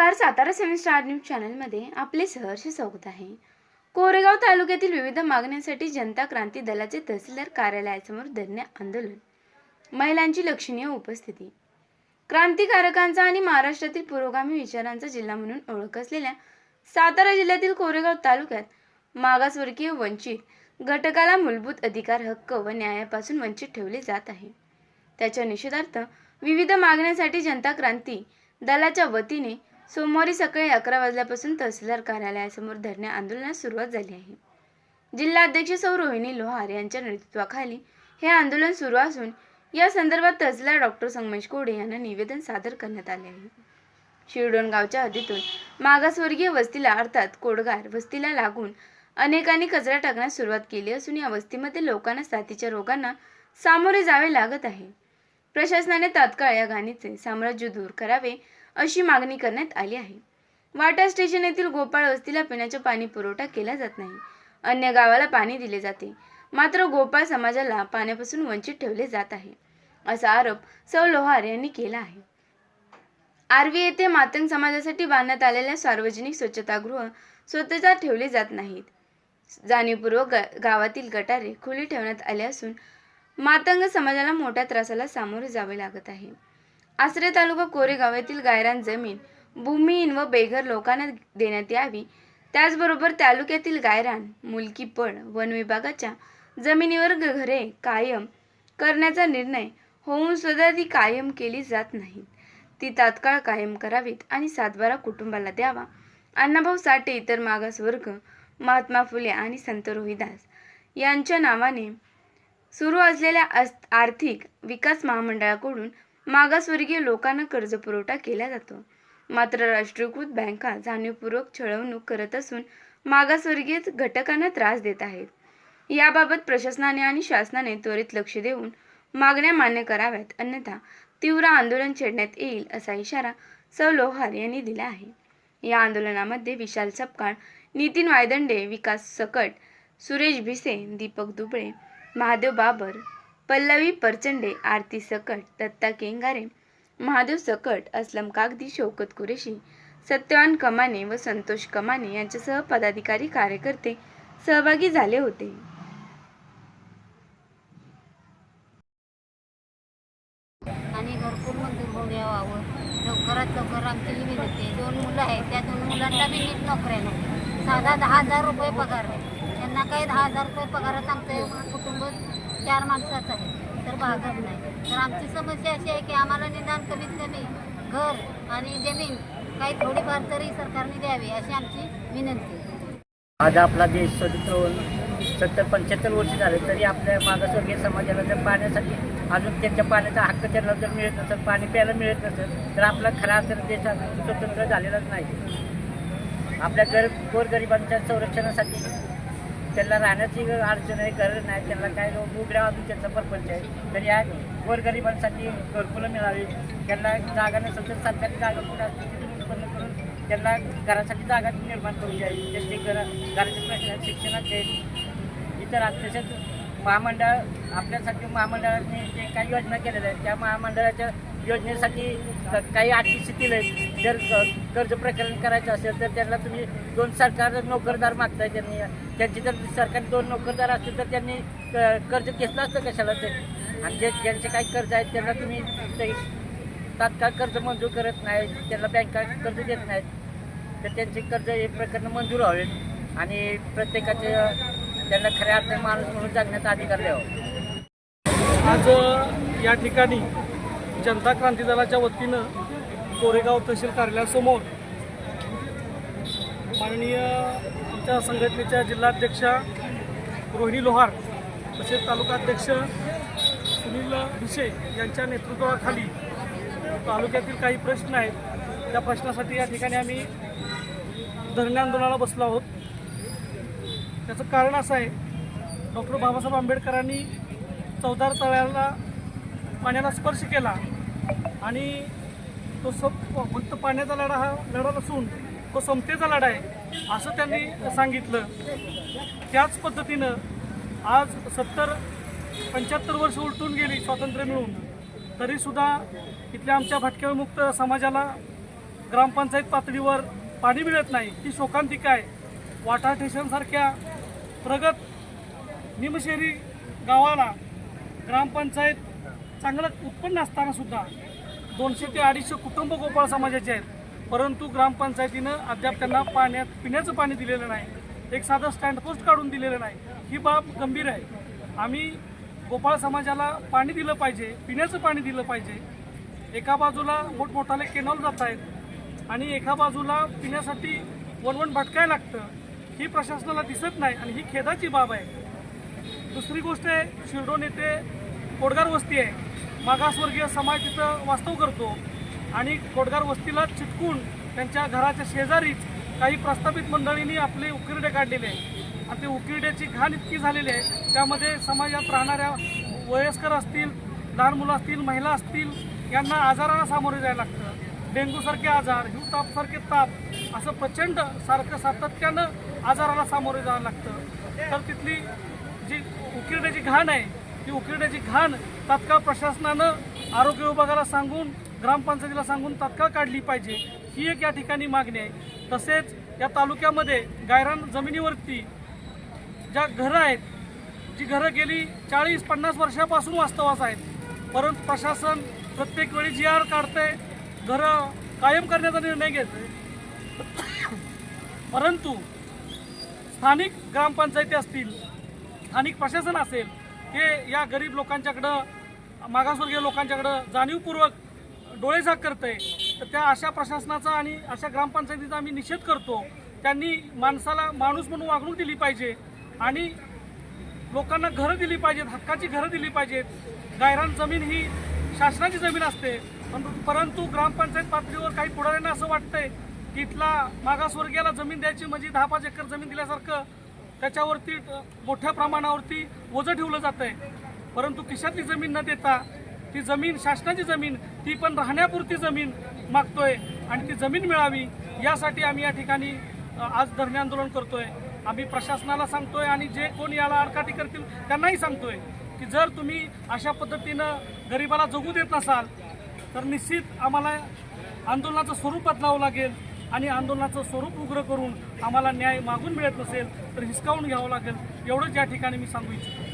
नमस्कार सातारा सेवन star news चॅनलमध्ये आपले सहर्ष स्वागत आहे. कोरेगाव तालुक्यातील विविध मागण्यांसाठी जनता क्रांती दलाचे तहसीलदार कार्यालयासमोर धरणे आंदोलन. महिलांची लक्षणीय उपस्थिती. क्रांतिकारकांचा आणि महाराष्ट्रातील पुरोगामी विचारांचा जिल्हा म्हणून ओळख असलेल्या सातारा जिल्ह्यातील कोरेगाव तालुक्यात मागासवर्गीय वंचित घटकाला मूलभूत अधिकार हक्क व न्यायापासून वंचित ठेवले जात आहे. त्याच्या निषेधार्थ विविध मागण्यांसाठी जनता क्रांती दलाच्या वतीने सोमवारी सकाळी अकरा वाजल्यापासून तहसीलदार कार्यालयासमोर धरणे आंदोलनास सुरुवात झाली आहे. जिल्हाध्यक्ष सौ रोहिणी लोहार यांच्या नेतृत्वाखाली हे आंदोलन सुरू असून या संदर्भात तहसीलदार डॉक्टर संगमेश कोडे यांना निवेदन सादर करण्यात आले आहे. शिरडोण गावच्या हद्दीतून मागासवर्गीय वस्तीला अर्थात कोडगार वस्तीला लागून अनेकांनी कचरा टाकण्यास सुरुवात केली असून या वस्तीमध्ये लोकांना साथीच्या रोगांना सामोरे जावे लागत आहे. प्रशासनाने तात्काळ या घाणीचे साम्राज्य दूर करावे अशी मागणी करण्यात आली आहे. वाटा स्टेशन येथील गोपाळ वस्तीला पिण्याचा पाणी पुरवठा केला जात नाही. अन्य गावाला पाणी दिले जाते. मात्र गोपाळ समाजाला पाण्यापासून वंचित ठेवले जात आहे. असा आरोप सौ लोहार यांनी केला आहे. आर्वी येथे मातंग समाजासाठी बांधण्यात आलेल्या सार्वजनिक स्वच्छतागृह स्वतःचा ठेवले जात नाहीत. जाणीवपूर्वक गावातील गटारे खुली ठेवण्यात आले असून मातंग समाजाला मोठ्या त्रासाला सामोरे जावे लागत आहे. आसरे तालुका कोरेगाव येथील गायरान जमीन भूमिहीन व बेघर लोकांना देण्यात यावी. त्याचबरोबर तालुक्यातील गायरान मुलकीपड वन विभागाच्या जमिनीवर घरे कायम करण्याचा निर्णय होऊन सुद्धा ती कायम केली जात नाहीत. ती तात्काळ कायम करावीत आणि सातबारा कुटुंबाला द्यावा. अण्णाभाऊ साठे इतर मागासवर्ग महात्मा फुले आणि संत रोहिदास यांच्या नावाने सुरू असलेल्या आर्थिक विकास महामंडळाकडून मागासवर्गीय लोकांना कर्ज पुरवठा केला जातो. मात्र राष्ट्रीयकृत बँका जाणीवपूर्वक छळवणूक करत असून मागासवर्गीय घटकांना त्रास देत आहेत. याबाबत प्रशासनाने आणि शासनाने त्वरित लक्ष देऊन मागण्या मान्य कराव्यात अन्यथा तीव्र आंदोलन छेडण्यात येईल असा इशारा सौ लोहार यांनी दिला आहे. या आंदोलनामध्ये विशाल सपकाळ नितीन वायदंडे विकास सकट सुरेश भिसे दीपक दुबळे महादेव बाबर पल्लवी परचंडे आरती सकट दत्ता केंगारे महादेव सकट असलम कागदी शौकत कुरेशी सत्यवान कमाने व संतोष कमाने यांच्यासह पदाधिकारी कार्यकर्ते सहभागी झाले होते. आणि भरपूर मंजूर होऊन लवकरात लवकर आमची ही विनंती आहे. दोन मुलं आहेत. त्या दोन मुलांना बी नीट नोकऱ्या नाही. साधा दहा हजार रुपये पगार आहे. त्यांना काही दहा हजार रुपये पगारात आमचं कुटुंब चार माणसाचं आहे. तर भागत नाही. तर आमची समस्या अशी आहे की आम्हाला निदान कमीत कमी घर आणि जमीन काही थोडीफार तरी सरकारने द्यावी अशी आमची विनंती आज आपला देश स्वतंत्र होऊन सत्तर पंच्याहत्तर वर्ष झाले तरी आपल्या मागासवर्गीय समाजाला जर पाण्यासाठी अजून त्यांच्या पाण्याचा हक्क त्यांना जर मिळत नसेल पाणी प्यायला मिळत नसेल तर आपला खरा तर देश स्वतंत्र झालेलाच नाही. आपल्या घर गोरगरिबांच्या संरक्षणासाठी त्यांना राहण्याची अडचण आहे गरज नाही. त्यांना काय उघड्या अजून त्यांचा परपंच आहे. तर या गोरगरिबांसाठी घरकुलं मिळावी. त्यांना जागा नसेल तर सरकारी जागा कुठं असतील तिथून उत्पन्न करून त्यांना घरासाठी जागा निर्माण करून द्यावी त्यांचे घर घराचे प्रश्न शिक्षणाचे इतर तसेच महामंडळ आपल्यासाठी महामंडळाने जे काही योजना केलेल्या आहेत त्या महामंडळाच्या योजनेसाठी काही आर्थिक स्थिती आहेत. जर कर्ज प्रकरण करायचं असेल तर त्यांना तुम्ही दोन सरकार नोकरदार मागताय त्यांनी. त्यांची जर सरकारी दोन नोकरदार असतील तर त्यांनी क- कर्ज घेतलं असतं कशाला ते आणि जे ज्यांचे काही कर्ज आहेत त्यांना तुम्ही ते तात्काळ कर्ज मंजूर करत नाही त्यांना बँका कर्ज देत नाहीत. तर त्यांचे कर्ज हे प्रकरण मंजूर व्हावेत. आणि प्रत्येकाचे त्यांना खऱ्या अर्थाने माणूस म्हणून जगण्याचा अधिकार द्यावा. आज या ठिकाणी जनता क्रांती दलाच्या वतीनं कोरेगाव तहसील कार्यालयासमोर माननीय आमच्या संघटनेच्या जिल्हाध्यक्षा रोहिणी लोहार तसेच तालुकाध्यक्ष सुनील भिसे यांच्या नेतृत्वाखाली तालुक्यातील काही प्रश्न आहेत. त्या प्रश्नासाठी या ठिकाणी आम्ही धरणे आंदोलनाला बसलो आहोत. त्याचं कारण असं आहे डॉक्टर बाबासाहेब आंबेडकरांनी चौदार तळ्याला पाण्याला स्पर्श केला आणि तो सप फक्त पाण्याचा लढा हा लढा नसून तो समतेचा लढा आहे असं त्यांनी सांगितलं. त्याच पद्धतीनं आज सत्तर पंच्याहत्तर वर्ष उलटून गेली स्वातंत्र्य मिळून. तरीसुद्धा इथल्या आमच्या भटक्यामुक्त समाजाला ग्रामपंचायत पातळीवर पाणी मिळत नाही ही शोकांतिका आहे. वाटा स्टेशनसारख्या प्रगत निमशेरी गावाला ग्रामपंचायत चांगलं उत्पन्न असतानासुद्धा दोनशे ते अडीचशे कुटुंब गोपाळ समाजाचे आहेत. परंतु ग्रामपंचायतीनं अद्याप त्यांना पाण्यात पिण्याचं पाणी दिलेलं नाही. एक साधं स्टँडपोस्ट काढून दिलेलं नाही. ही बाब गंभीर आहे. आम्ही गोपाळ समाजाला पाणी दिलं पाहिजे पिण्याचं पाणी दिलं पाहिजे. एका बाजूला मोठमोठाले केनॉल जात आहेत आणि एका बाजूला पिण्यासाठी वणवण भटकायला लागतं. ही प्रशासनाला दिसत नाही आणि ही खेदाची बाब आहे. दुसरी गोष्ट आहे शिरडोन येथे कोडगार वस्ती आहे. मागासवर्गीय समाज तिथं वास्तव करतो आणि कोडगार वस्तीला चिटकून त्यांच्या घराच्या शेजारीच काही प्रस्थापित मंडळींनी आपले उकिरडे काढलेले आहेत. आणि ते उकिरड्याची घाण इतकी झालेली आहे त्यामध्ये समाजात राहणाऱ्या वयस्कर असतील लहान मुलं असतील महिला असतील यांना आजाराला सामोरे जायला लागतं. डेंग्यूसारखे आजार हिव तापसारखे ताप असं प्रचंड सारखं सातत्यानं आजाराला सामोरे जावं लागतं. तर तिथली जी उकिरड्याची घाण आहे ती उकिरण्याची घाण तात्काळ प्रशासनानं आरोग्य विभागाला सांगून ग्रामपंचायतीला सांगून तात्काळ काढली पाहिजे. ही एक या ठिकाणी मागणी आहे. तसेच या तालुक्यामध्ये गायरान जमिनीवरती ज्या घरं आहेत जी घरं गेली चाळीस पन्नास वर्षापासून वास्तवास आहेत. परंतु प्रशासन प्रत्येक वेळी जी आर काढते घरं कायम करण्याचा निर्णय घेते परंतु स्थानिक ग्रामपंचायती असतील स्थानिक प्रशासन असेल हे या गरीब लोकांच्याकडं मागासवर्गीय लोकांच्याकडं जाणीवपूर्वक डोळेझाक करते तर त्या अशा प्रशासनाचा आणि अशा ग्रामपंचायतीचा आम्ही निषेध करतो. त्यांनी माणसाला माणूस म्हणून वागणूक दिली पाहिजे आणि लोकांना घरं दिली पाहिजेत हक्काची घरं दिली पाहिजेत. गायरान जमीन ही शासनाची जमीन असते. पण- परंतु ग्रामपंचायत पातळीवर काही पुढाऱ्यांना असं वाटतंय की इथला मागासवर्गीयाला जमीन द्यायची म्हणजे दहा पाच एकर जमीन दिल्यासारखं त्याच्यावरती मोठ्या प्रमाणावरती ओझं ठेवलं जात आहे परंतु खिशातली जमीन न देता ती जमीन शासनाची जमीन ती पण राहण्यापुरती जमीन मागतोय आणि ती जमीन मिळावी यासाठी आम्ही या ठिकाणी आज धरणे आंदोलन करतोय. आम्ही प्रशासनाला सांगतोय आणि जे कोण याला अडकाठी करतील त्यांनाही सांगतोय की जर तुम्ही अशा पद्धतीनं गरिबाला जगू देत नसाल तर निश्चित आम्हाला आंदोलनाचं स्वरूप बदलावं लागेल आणि आंदोलनाचं स्वरूप उग्र करून आम्हाला न्याय मागून मिळत नसेल तर हिसकावून घ्यावं लागेल. एवढंच या ठिकाणी मी सांगू इच्छितो.